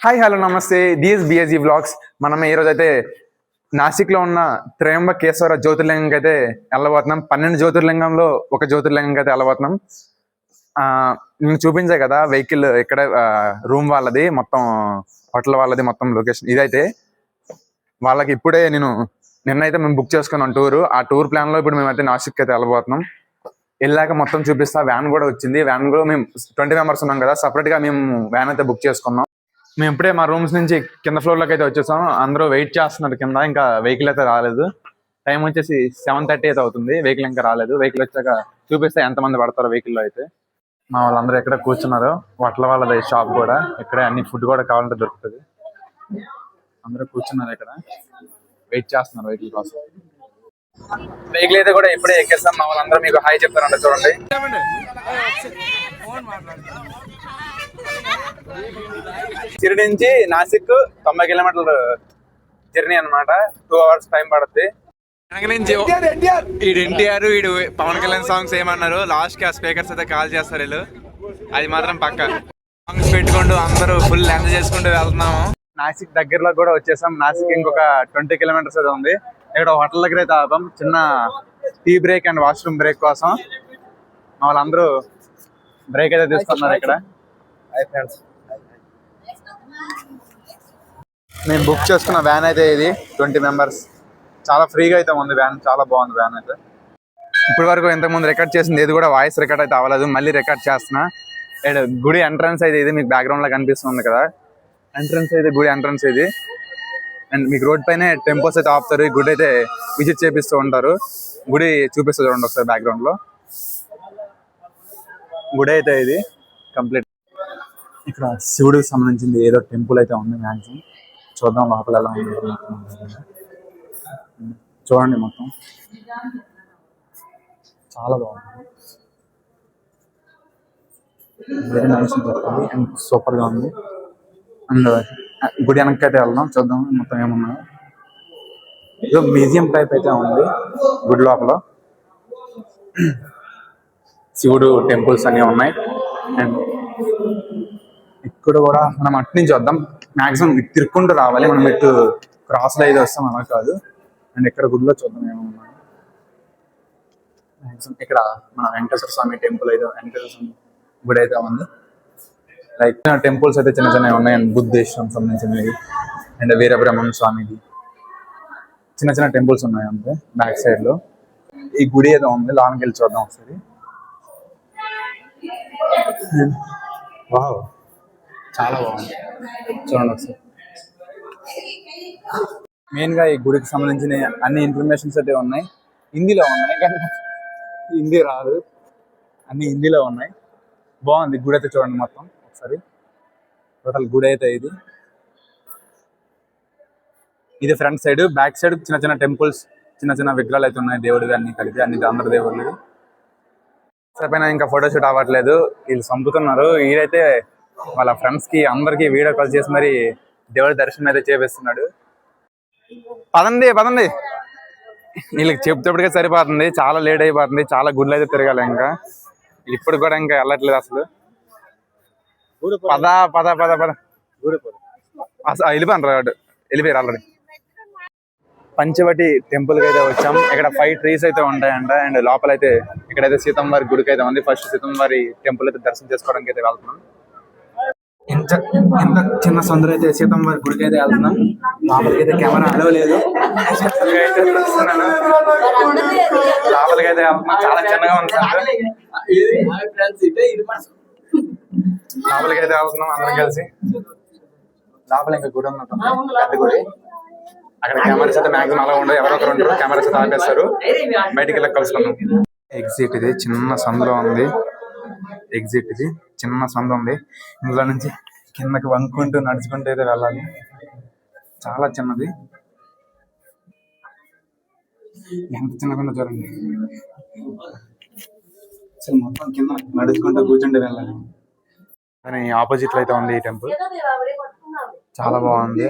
Hi hello నమస్తే. DS BSG blogs మనం ఈరోజు అయితే నాసిక్లో ఉన్న త్రయంబకేశ్వర జ్యోతిర్లింగంకి అయితే వెళ్ళబోతున్నాం పన్నెండు జ్యోతిర్లింగంలో ఒక జ్యోతిర్లింగంకి అయితే వెళ్ళబోతున్నాం ఆ, నేను చూపించే కదా వెహికల్ ఇక్కడ రూమ్ వాళ్ళది మొత్తం హోటల్ వాళ్ళది మొత్తం లొకేషన్. ఇదైతే వాళ్ళకి ఇప్పుడే నేను నిన్నైతే మేము బుక్ చేసుకున్నాం టూర్. ఆ టూర్ ప్లాన్లో ఇప్పుడు మేమైతే నాసిక్ అయితే వెళ్ళబోతున్నాం వెళ్ళాక మొత్తం చూపిస్తా. వ్యాన్ కూడా వచ్చింది. వ్యాన్ కూడా మేము ట్వంటీ మెంబర్స్ ఉన్నాం కదా సపరేట్గా మేము వ్యాన్ అయితే బుక్ చేసుకున్నాం. మేము ఇప్పుడే మా రూమ్స్ నుంచి కింద ఫ్లోర్లోకి అయితే వచ్చేసాం అందరూ వెయిట్ చేస్తున్నారు కింద ఇంకా వెహికల్ అయితే రాలేదు. టైం వచ్చేసి సెవెన్ థర్టీ అయితే అవుతుంది. వెహికల్ ఇంకా రాలేదు. వెహికల్ వచ్చాక చూపిస్తే ఎంతమంది పడతారు వెహికల్లో అయితే. మా వాళ్ళందరూ ఎక్కడ కూర్చున్నారు వట్ల వాళ్ళది షాప్ కూడా. ఇక్కడే అన్ని ఫుడ్ కూడా కావాలంటే దొరుకుతుంది. అందరూ కూర్చున్నారు ఇక్కడ. వెయిట్ చేస్తున్నారు వెహికల్ కోసం. వెహికల్ అయితే కూడా ఇప్పుడే ఎక్కేస్తాం. మా వాళ్ళందరూ మీకు హాయ్ చెప్తారంట చూడండి. షిరిడి నుంచి నాసిక్ తొంభై కిలోమీటర్ల జర్నీ అన్నమాట. టూ అవర్స్ టైం పడుతుంది నుంచి ఎన్టీఆర్ వీడు పవన్ కళ్యాణ్ సాంగ్స్ ఏమన్నారు? లాస్ట్కి ఆ స్పీకర్స్ అయితే కాల్ చేస్తారు వీళ్ళు. అది మాత్రం పక్క. సాంగ్స్ పెట్టుకుంటూ అందరూ ఫుల్ ఎంజాయ్ చేసుకుంటూ వెళ్తున్నాము. నాసిక్ దగ్గరలో కూడా వచ్చేసాం. నాసిక్ ఇంకొక ట్వంటీ కిలోమీటర్స్ అయితే ఉంది. ఇక్కడ హోటల్ దగ్గర అయితే ఆపాం చిన్న tea break and washroom break కోసం. మా వాళ్ళందరూ బ్రేక్ అయితే తీసుకున్నారు ఇక్కడ. మేము బుక్ చేసుకున్న వ్యాన్ అయితే ఇది ట్వంటీ మెంబర్స్ చాలా ఫ్రీగా అయితే ఉంది వ్యాన్ చాలా బాగుంది వ్యాన్ అయితే. ఇప్పటి వరకు ఇంతకుముందు రికార్డ్ చేసింది ఇది కూడా వాయిస్ రికార్డ్ అయితే అవ్వలేదు. మళ్ళీ రికార్డ్ చేస్తున్నా. గుడి ఎంట్రన్స్ అయితే ఇది మీకు బ్యాక్గ్రౌండ్లో కనిపిస్తుంది కదా. ఎంట్రన్స్ అయితే గుడి ఎంట్రన్స్ ఇది. అండ్ మీకు రోడ్ పైన టెంపోస్ అయితే ఆపుతారు. ఈ గుడి అయితే విజిట్ చేపిస్తూ ఉంటారు. గుడి చూపిస్తూ చూడండి ఒకసారి బ్యాక్గ్రౌండ్లో గుడి అయితే ఇది కంప్లీట్ ఇక్కడ శివుడికి సంబంధించింది ఏదో టెంపుల్ అయితే ఉంది మ్యాక్సిమం చూద్దాం లోపల ఎలా ఉంది చూడండి మొత్తం. చాలా బాగుంది. వెరీ నైస్ చెప్పాలి అండ్ సూపర్గా ఉంది. అండ్ uh, గుడి వెనక్కి అయితే వెళ్దాం చూద్దాం మొత్తం ఏమున్నాయో. ఏదో మ్యూజియం టైప్ అయితే ఉంది గుడి లోపల. శివుడు టెంపుల్స్ అన్ని ఉన్నాయి. అండ్ ఇక్కడ కూడా మనం అటు నుంచి వద్దాం. మాక్సిమం తిరుక్కుంటూ రావాలి. మనం ఇటు క్రాస్లో అయితే వస్తాం అలా కాదు. అండ్ ఇక్కడ గుడిలో చూద్దాం ఏమన్నా మాక్సిమం ఇక్కడ మన వెంకటేశ్వర స్వామి టెంపుల్ అయితే వెంకటేశ్వర స్వామి గుడి అయితే ఉంది. లైక్ టెంపుల్స్ అయితే చిన్న చిన్నవి ఉన్నాయి. అండ్ బుద్ధేశ్వరం సంబంధించినవి. అండ్ వీరబ్రహ్మం స్వామిది. చిన్న చిన్న టెంపుల్స్ ఉన్నాయి అంతే బ్యాక్ సైడ్లో. ఈ గుడి ఏదో ఉంది లాంగ్ వెళ్ళి చూద్దాం ఒకసారి. వావ్ చాలా బాగుంది. చూడండి ఒకసారి. మెయిన్గా ఈ గుడికి సంబంధించిన అన్ని ఇన్ఫర్మేషన్స్ అయితే ఉన్నాయి. హిందీలో ఉన్నాయి కానీ హిందీ రాదు. అన్ని హిందీలో ఉన్నాయి. బాగుంది గుడి అయితే చూడండి మొత్తం ఒకసారి. టోటల్ గుడి అయితే ఇది. ఇది ఫ్రంట్ సైడ్ బ్యాక్ సైడ్ చిన్న చిన్న టెంపుల్స్ చిన్న చిన్న విగ్రహాలు అయితే ఉన్నాయి దేవుడివి అన్ని కలిపి అన్ని అందరి దేవుళ్ళు సరిపోయినా ఇంకా ఫోటోషూట్ అవ్వట్లేదు. వీళ్ళు చంపుతున్నారు. వీడైతే వాళ్ళ ఫ్రెండ్స్కి అందరికి వీడియో కాల్ చేసి మరి దేవుడి దర్శనం అయితే చేపిస్తున్నాడు. పదండి పదండి. వీళ్ళకి చెప్తేప్పటికే సరిపోతుంది. చాలా లేట్ అయిపోతుంది. చాలా గుడ్లు అయితే తిరగాలి ఇంకా. ఇప్పుడు కూడా ఇంకా వెళ్ళట్లేదు అసలు. పద. పద పద పద అసలు వెళ్ళిపోయాను రాడు. వెళ్ళిపోయారు ఆల్రెడీ పంచవటి టెంపుల్కి అయితే వచ్చాం. ఇక్కడ ఫైవ్ ట్రీస్ అయితే ఉంటాయంట. అండ్ లోపల అయితే ఇక్కడైతే సీతంవారి గుడికి అయితే ఉంది. ఫస్ట్ సీతంవారి టెంపుల్ అయితే దర్శనం చేసుకోవడానికి అయితే వెళ్తున్నాం. ఇంత ఇంత చిన్న సందర అయితే సీతమ్మ గుడికి అయితే వెళ్తున్నాం. లోపలికి అయితే కెమెరా అడవలేదు. లోపలికి అయితే చాలా చిన్నగా ఉంది లోపలికి అయితే వెళ్తున్నాం అందరం కలిసి. లోపల ఇంకా గుడి ఉన్నట్టు పెద్ద గుడి. అక్కడ కెమెరాస్ అయితే మాక్సిమం అలా ఉండవు. ఎవరో ఒకరు ఉంటారు. కెమెరాస్ అయితే ఆపేస్తారు. బయటికి వెళ్ళి కలుసుకున్నాం ఎగ్జిట్ ఇది చిన్న సందులో ఉంది. ఎగ్జిట్ ఇది. చిన్న సందు ఉంది. ఇందులో నుంచి కిందకి వంకుంటూ నడుచుకుంటూ అయితే వెళ్ళాలి. చాలా చిన్నది. ఎంత చిన్నగా చూడండి. అసలు మొత్తం కింద నడుచుకుంటూ కూర్చుంటూ వెళ్ళాలి. కానీ ఆపోజిట్లో అయితే ఉంది ఈ టెంపుల్. చాలా బాగుంది.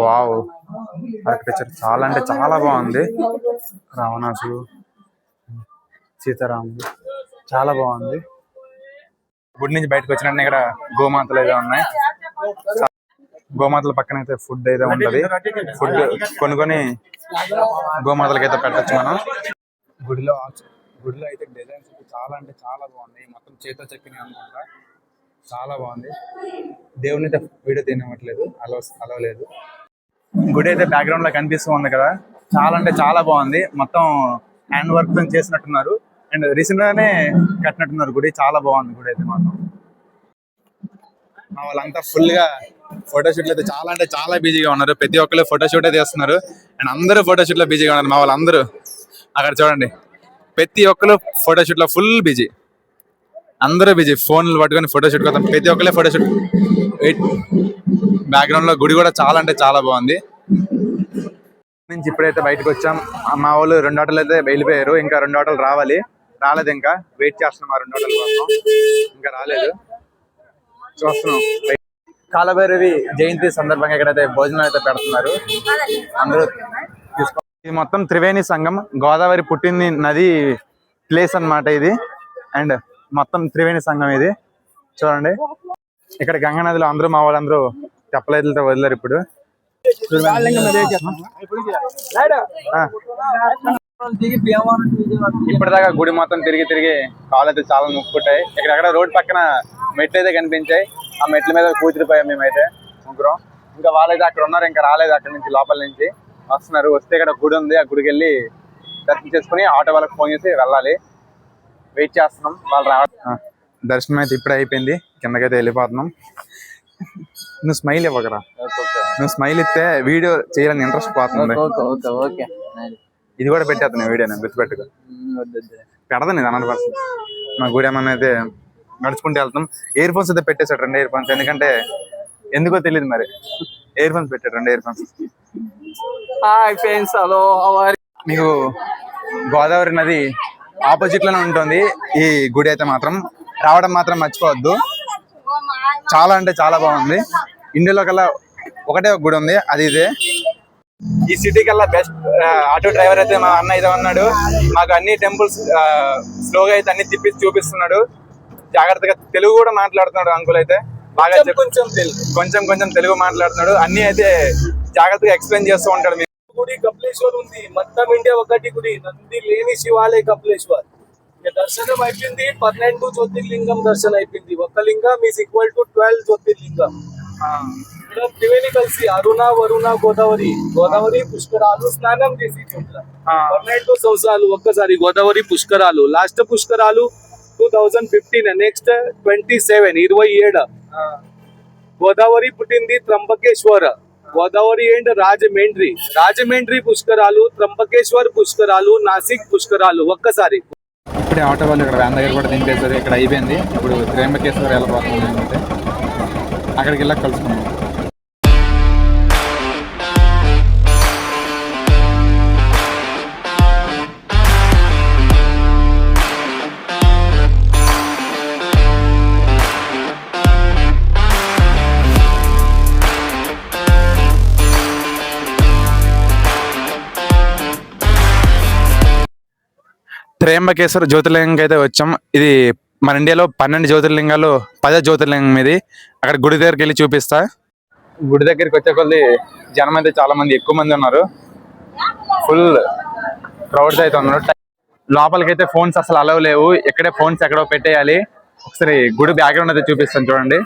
వావ్! ఆర్కిటెక్చర్ చాలా అంటే చాలా బాగుంది. రావణాసుడు సీతారాముడు చాలా బాగుంది. గుడి నుంచి బయటకు వచ్చినట్టు ఇక్కడ గోమాతలు అయితే ఉన్నాయి. గోమాతల పక్కన అయితే ఫుడ్ అయితే ఉంటది. ఫుడ్ కొనుక్కొని గోమాతలకి అయితే పెట్టచ్చు మనం. గుడిలో గుడిలో అయితే డిజైన్స్ చాలా అంటే చాలా బాగున్నాయి. మొత్తం చేతితో చెక్కినాయి అనుకుంటా. చాలా బాగుంది. దేవుని అయితే వీడియో తినవట్లేదు అలవ అలవలేదు. గుడి అయితే బ్యాక్గ్రౌండ్లో కనిపిస్తూ ఉంది కదా. చాలా అంటే చాలా బాగుంది. మొత్తం హ్యాండ్ వర్క్తో చేసినట్టున్నారు. అండ్ రీసెంట్ గానే కట్టినట్టున్నారు గుడి. చాలా బాగుంది గుడి అయితే మాత్రం. మా వాళ్ళంతా ఫుల్గా ఫోటోషూట్లు అయితే చాలా అంటే చాలా బిజీగా ఉన్నారు. ప్రతి ఒక్కరు ఫోటోషూట్ అయితే చేస్తున్నారు అండ్ అందరూ ఫోటోషూట్లో బిజీగా ఉన్నారు. మా వాళ్ళందరూ. అక్కడ చూడండి. ప్రతి ఒక్కరు ఫోటోషూట్లో ఫుల్ బిజీ. అందరూ బిజీ. ఫోన్లు పట్టుకొని ఫోటోషూట్ కోసం ప్రతి ఒక్కరే ఫోటోషూట్ బ్యాక్గ్రౌండ్లో గుడి కూడా చాలా అంటే చాలా బాగుంది. నుంచి ఇప్పుడైతే బయటకు వచ్చాం. మా వాళ్ళు రెండు ఆటలు అయితే వెళ్ళిపోయారు ఇంకా రెండు ఆటలు రావాలి. రాలేదు ఇంకా. వెయిట్ చేస్తున్నాం ఆ రెండు కోసం. ఇంకా రాలేదు. చూస్తున్నాం. కాలభైరవి జయంతి సందర్భంగా ఇక్కడైతే భోజనం అయితే పెడుతున్నారు అందరూ ఇది మొత్తం త్రివేణి సంఘం. గోదావరి పుట్టింది నది ప్లేస్ అన్నమాట ఇది. అండ్ మొత్తం త్రివేణి సంఘం ఇది. చూడండి. ఇక్కడ గంగా నదిలో అందరూ మా వాళ్ళందరూ తెప్పలైతులతో వదిలేరు ఇప్పుడు. ఆ. ఇప్పటిదాకా గుడి మొత్తం తిరిగి తిరిగి కాళ్ళు అయితే చాలా నొప్పుకుంటాయి ఇక్కడెక్కడ రోడ్ పక్కన మెట్లు అయితే కనిపించాయి. ఆ మెట్ల మీద కూతురిపోయాం మేమైతే ముగ్గురం. ఇంకా వాళ్ళైతే అక్కడ ఉన్నారు ఇంకా రాలేదు అక్కడ నుంచి లోపల నుంచి. వస్తున్నారు. వస్తే ఇక్కడ గుడి ఉంది. ఆ గుడికి వెళ్ళి దర్శనం చేసుకుని ఆటో వాళ్ళకి ఫోన్ చేసి వెళ్ళాలి. వెయిట్ చేస్తున్నాం. వాళ్ళు రావడం. దర్శనం అయితే ఇప్పుడే అయిపోయింది. కిందకైతే వెళ్ళిపోతున్నాం. నువ్వు స్మైల్ ఇవ్వకరా? నువ్వు స్మైల్ ఇస్తే వీడియో చేయాలని ఇంట్రెస్ట్ పోతుంది. Okay okay. ఇది కూడా పెట్టేస్తాను వీడియో నేను గుర్తుపెట్టుకో. పెడతాను ఇది హండ్రెడ్ పర్సెంట్. మా గుడి ఏమన్నా అయితే నడుచుకుంటూ వెళ్తాం ఇయర్ ఫోన్స్ అయితే పెట్టేశాడు రెండు ఇయర్ ఫోన్స్ ఎందుకంటే ఎందుకో తెలియదు మరి. ఇయర్ ఫోన్స్ పెట్టాడు రెండు earphones hi friends hello మీకు గోదావరి నది ఆపోజిట్లోనే ఉంటుంది. ఈ గుడి అయితే మాత్రం రావడం మాత్రం మర్చిపోవద్దు. చాలా అంటే చాలా బాగుంది. ఇండియాలో కల్లా ఒకటే ఒక గుడి ఉంది అది ఇదే. ఈ సిటీ కల్లా బెస్ట్ ఆటో డ్రైవర్ అయితే మా అన్న ఇదే అన్నాడు మాకు అన్ని టెంపుల్స్ స్లోగా అయితే అన్ని తిప్పి చూపిస్తున్నాడు. జాగ్రత్తగా తెలుగు కూడా మాట్లాడుతున్నాడు అంకుల్ అయితే. బాగా కొంచెం తెలుగు. కొంచెం కొంచెం తెలుగు మాట్లాడుతున్నాడు. అన్ని అయితే జాగ్రత్తగా ఎక్స్ప్లెయిన్ చేస్తూ ఉంటాడు. గుడి కపిలేశ్వర్ ఉంది. మొత్తం ఇండియా ఒకటి గుడి. నంది లేని శివాలయ కపిలేశ్వర్. దర్శనం అయిపోయింది. పన్నెండు జ్యోతిర్లింగం దర్శనం అయిపోయింది. ఒక లింగం ఈజ్ ఈక్వల్ టు ట్వెల్వ్ జ్యోతిర్లింగం. త్రివేణి కలిసి అరుణ వరుణ గోదావరి గోదావరి పుష్కరాలు స్నానం చేసి. పన్నెండు సంవత్సరాలు ఒక్కసారి గోదావరి పుష్కరాలు. లాస్ట్ పుష్కరాలు two thousand fifteen next twenty seven ఇరవై ఏడు. గోదావరి పుట్టింది త్రంబకేశ్వర. గోదావరి అండ్ రాజమండ్రి. రాజమండ్రి పుష్కరాలు త్రంబకేశ్వర్ పుష్కరాలు నాసిక్ పుష్కరాలు ఒక్కసారి. ఇప్పుడే ఆటో వాళ్ళు ఇక్కడ వ్యాన్ దగ్గర కూడా దింపేశారు. ఇక్కడ అయిపోయింది. ఇప్పుడు త్రేంబకేశ్వర్ వెళ్ళిపోతున్నాం మేమైతే అక్కడికి వెళ్ళాక కలుసుకున్నాం త్రయంబకేశ్వర జ్యోతిర్లింగంకి అయితే వచ్చాం. ఇది మన ఇండియాలో పన్నెండు జ్యోతిర్లింగాలు పదో జ్యోతిర్లింగం ఇది. అక్కడ గుడి దగ్గరికి వెళ్ళి చూపిస్తా. గుడి దగ్గరికి వచ్చే కొద్ది జనం అయితే చాలా మంది ఎక్కువ మంది ఉన్నారు. ఫుల్ క్రౌడ్స్ అయితే ఉన్నారు. లోపలికి అయితే ఫోన్స్ అసలు అలవ్ లేవు. ఇక్కడే ఫోన్స్ ఎక్కడో పెట్టేయాలి. ఒకసారి గుడి బ్యాక్గ్రౌండ్ అయితే చూపిస్తాను చూడండి.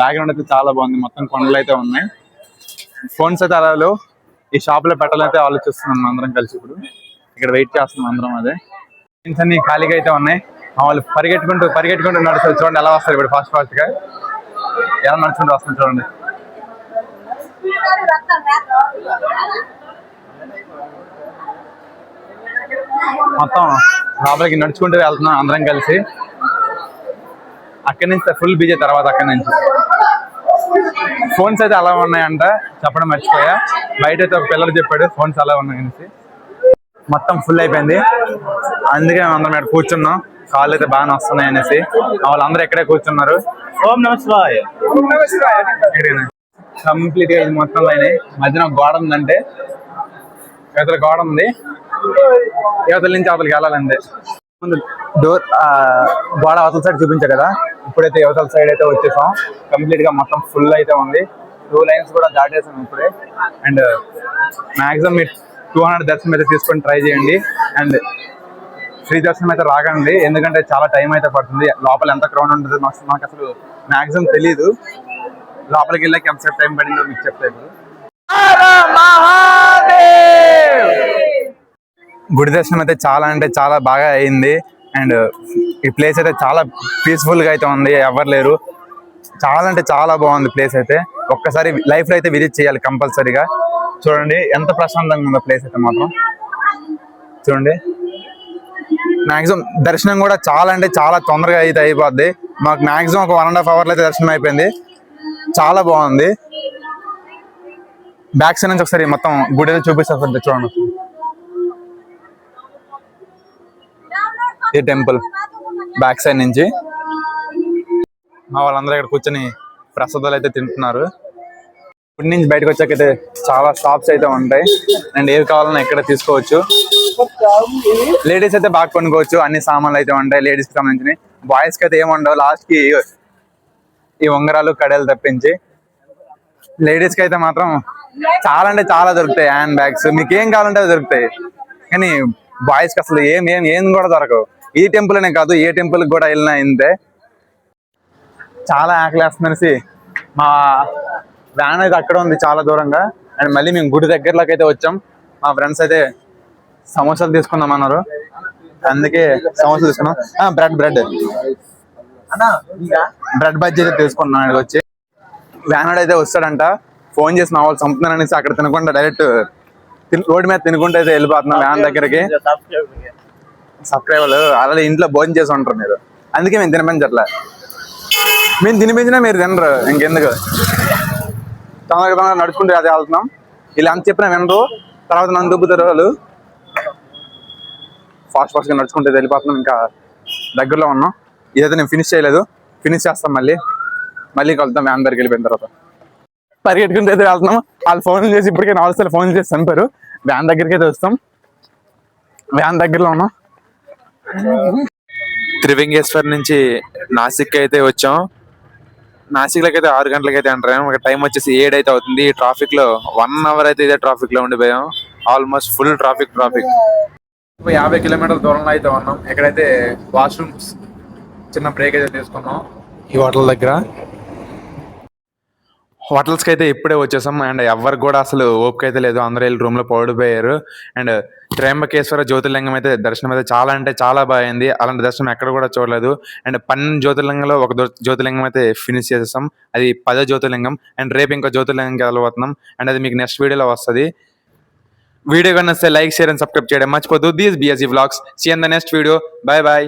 బ్యాక్గ్రౌండ్ అయితే చాలా బాగుంది. మొత్తం కొండలు అయితే ఉన్నాయి. ఫోన్స్ అయితే అలవ్ లేవు. ఈ షాప్లో పెట్టాలైతే ఆలోచిస్తున్నాం అందరం కలిసి ఇప్పుడు. ఇక్కడ వెయిట్ చేస్తున్నాం అందరం అదే. Trains అన్ని ఖాళీగా అయితే ఉన్నాయి. వాళ్ళు పరిగెట్టుకుంటూ పరిగెట్టుకుంటూ నడుస్తారు చూడండి ఎలా వస్తారు ఇప్పుడు ఫాస్ట్ ఫాస్ట్గా. ఎలా నడుచుకుంటూ వస్తుంది చూడండి. మొత్తం లోపలికి నడుచుకుంటూ వెళ్తున్నాం అందరం కలిసి. అక్కడి నుంచి ఫుల్ బిజీ తర్వాత అక్కడి నుంచి. ఫోన్స్ అయితే అలా ఉన్నాయంట. చెప్పడం మర్చిపోయా. బయట అయితే ఒక పిల్లలు చెప్పాడు ఫోన్స్ అలా ఉన్నాయనేసి మొత్తం ఫుల్ అయిపోయింది. అందుకే మేము అందరం ఇక్కడ కూర్చున్నాం. కాళ్ళు అయితే బాగానే వస్తున్నాయి అనేసి. వాళ్ళందరూ ఇక్కడే కూర్చున్నారు. ఓం నమస్కార్ కంప్లీట్గా ఇది మొత్తం లైన్ మధ్యన గోడ ఉందంటే యువతల గోడ ఉంది. యువతల నుంచి అవతలకి వెళ్ళాలంటే ముందు డోర్ గోడ అవతల సైడ్ చూపించా కదా? ఇప్పుడైతే యువతల సైడ్ అయితే వచ్చేసాం. కంప్లీట్గా మొత్తం ఫుల్ అయితే ఉంది. టూ లైన్స్ కూడా దాటేసాం ఇప్పుడే. అండ్ మాక్సిమం మీరు టూ హండ్రెడ్ దర్శనం అయితే తీసుకొని ట్రై చేయండి. అండ్ ఫ్రీ దర్శనం అయితే రాకండి ఎందుకంటే చాలా టైం అయితే పడుతుంది. లోపల ఎంత క్రౌడ్ ఉంటుంది మాకు మాకు అసలు మాక్సిమం తెలియదు లోపలికి వెళ్ళాక ఎంతసేపు టైం పడిందో మీకు చెప్తాను గుడి దర్శనం అయితే చాలా అంటే చాలా బాగా అయింది. అండ్ ఈ ప్లేస్ అయితే చాలా పీస్ఫుల్గా అయితే ఉంది. ఎవరు లేరు. చాలా అంటే చాలా బాగుంది ప్లేస్ అయితే. ఒక్కసారి లైఫ్లో అయితే విజిట్ చేయాలి కంపల్సరీగా. చూడండి ఎంత ప్రశాంతంగా ఉందో ప్లేస్ అయితే మాత్రం. చూడండి. మ్యాక్సిమం దర్శనం కూడా చాలా అంటే చాలా తొందరగా అయితే అయిపోద్ది. మాకు మ్యాక్సిమం ఒక వన్ అండ్ హాఫ్ అవర్లో అయితే దర్శనం అయిపోయింది. చాలా బాగుంది. బ్యాక్ సైడ్ నుంచి ఒకసారి మొత్తం గుడి అయితే చూపిస్తారు చూడండి. ఈ టెంపుల్ బ్యాక్ సైడ్ నుంచి. మా వాళ్ళందరూ ఇక్కడ కూర్చొని ప్రసాదాలు అయితే తింటున్నారు. గుడి నుంచి బయటకు వచ్చాకైతే చాలా షాప్స్ అయితే ఉంటాయి. అండ్ ఏవి కావాలన్నా ఇక్కడ తీసుకోవచ్చు. లేడీస్ అయితే బాగా కొనుక్కోవచ్చు. అన్ని సామాన్లు అయితే ఉంటాయి. లేడీస్కి సంబంధించినవి. బాయ్స్కి అయితే ఏముండవు లాస్ట్కి ఈ ఉంగరాలు కడలు తప్పించి. లేడీస్కి అయితే మాత్రం చాలా అంటే చాలా దొరుకుతాయి. హ్యాండ్ బ్యాగ్స్ మీకు ఏం కావాలంటే దొరుకుతాయి. కానీ బాయ్స్కి అసలు ఏం ఏం ఏం కూడా దొరకవు. ఈ టెంపుల్ అనే కాదు ఏ టెంపుల్ కూడా వెళ్ళినా ఇంతే. చాలా ఆకలేస్తుందనేసి మా వ్యాన్ అయితే అక్కడ ఉంది చాలా దూరంగా. అండ్ మళ్ళీ మేము గుడి దగ్గరలోకి అయితే వచ్చాం. మా ఫ్రెండ్స్ అయితే సమోసాలు తీసుకుందాం అన్నారు. అందుకే సమోసాలు తీసుకున్నాం. Bread bread. బ్రెడ్ బజ్జీ అయితే తీసుకున్నాం ఇక్కడికి వచ్చి. వ్యాన్ అయితే వస్తాడంట. ఫోన్ చేసి మా వాళ్ళు చంపుతున్నారనేసి అక్కడ తినకుండా డైరెక్ట్ రోడ్డు మీద తినుకుంటూ అయితే వెళ్ళిపోతున్నాం వ్యాన్ దగ్గరికి. సబ్స్క్రైబర్లు ఆల్రెడీ ఇంట్లో భోజనం చేసి ఉంటారు మీరు. అందుకే మేము తినిపించట్లే మేము తినిపించినా మీరు తినరు. ఇంకెందుకు? తొందరగా తొందరగా అదే వెళ్తున్నాం. ఇలా అంత చెప్పినా వినరు. తర్వాత నన్ను దుబ్బుతారు వాళ్ళు. ఫాస్ట్ ఫాస్ట్గా నడుచుకుంటే వెళ్ళిపోతున్నాం. ఇంకా దగ్గరలో ఉన్నాం. ఇదైతే నేను ఫినిష్ చేయలేదు. ఫినిష్ చేస్తాం మళ్ళీ. మళ్ళీ కలుద్దాం. వ్యాన్ దగ్గరికి వెళ్ళిపోయిన తర్వాత. పరిగెట్టుకుంటే అయితే వెళ్తున్నాం. వాళ్ళు ఫోన్ చేసి ఇప్పటికే నాలుగు ఫోన్ చేసి చంపారు. వ్యాన్ దగ్గరికి అయితే వస్తాం. వ్యాన్ దగ్గరలో ఉన్నాం. త్రివింగేశ్వర్ నుంచి నాసిక్ అయితే వచ్చాం. నాసిక్లో అయితే ఆరు గంటలకి అయితే అంటారు. ఒక టైం వచ్చేసి ఏడు అయితే అవుతుంది. ట్రాఫిక్లో వన్ అవర్ అయితే ఇదే ట్రాఫిక్లో ఉండిపోయాం. Almost full traffic traffic. యాభై కిలోమీటర్ల దూరంలో అయితే ఉన్నాం. ఎక్కడైతే వాష్రూమ్స్ చిన్న బ్రేక్ అయితే తీసుకున్నాం. ఈ హోటల్ దగ్గర. హోటల్స్కి అయితే ఇప్పుడే వచ్చేసాం. అండ్ ఎవరికి కూడా అసలు ఓపిక అయితే లేదు. అందరూ వెళ్ళి రూమ్లో పడిపోయారు అండ్ త్రయంబకేశ్వర జ్యోతిర్లింగం అయితే దర్శనం అయితే చాలా అంటే చాలా బాగుంది అలాంటి దర్శనం ఎక్కడ కూడా చూడలేదు. అండ్ పన్నెండు జ్యోతిర్లింగంలో ఒక జ్యోతిర్లింగం అయితే ఫినిష్ చేసేసాం. అది పదో జ్యోతిర్లింగం. అండ్ రేపు ఇంకో జ్యోతిర్లింగంకి వెళ్ళబోతున్నాం అండ్ అది మీకు నెక్స్ట్ వీడియోలో వస్తుంది. వీడియో కన్నా లైక్ షేర్ అండ్ సబ్స్క్రైబ్ చేయడం మర్చిపోద్దు these BSc vlogs see on the next video bye bye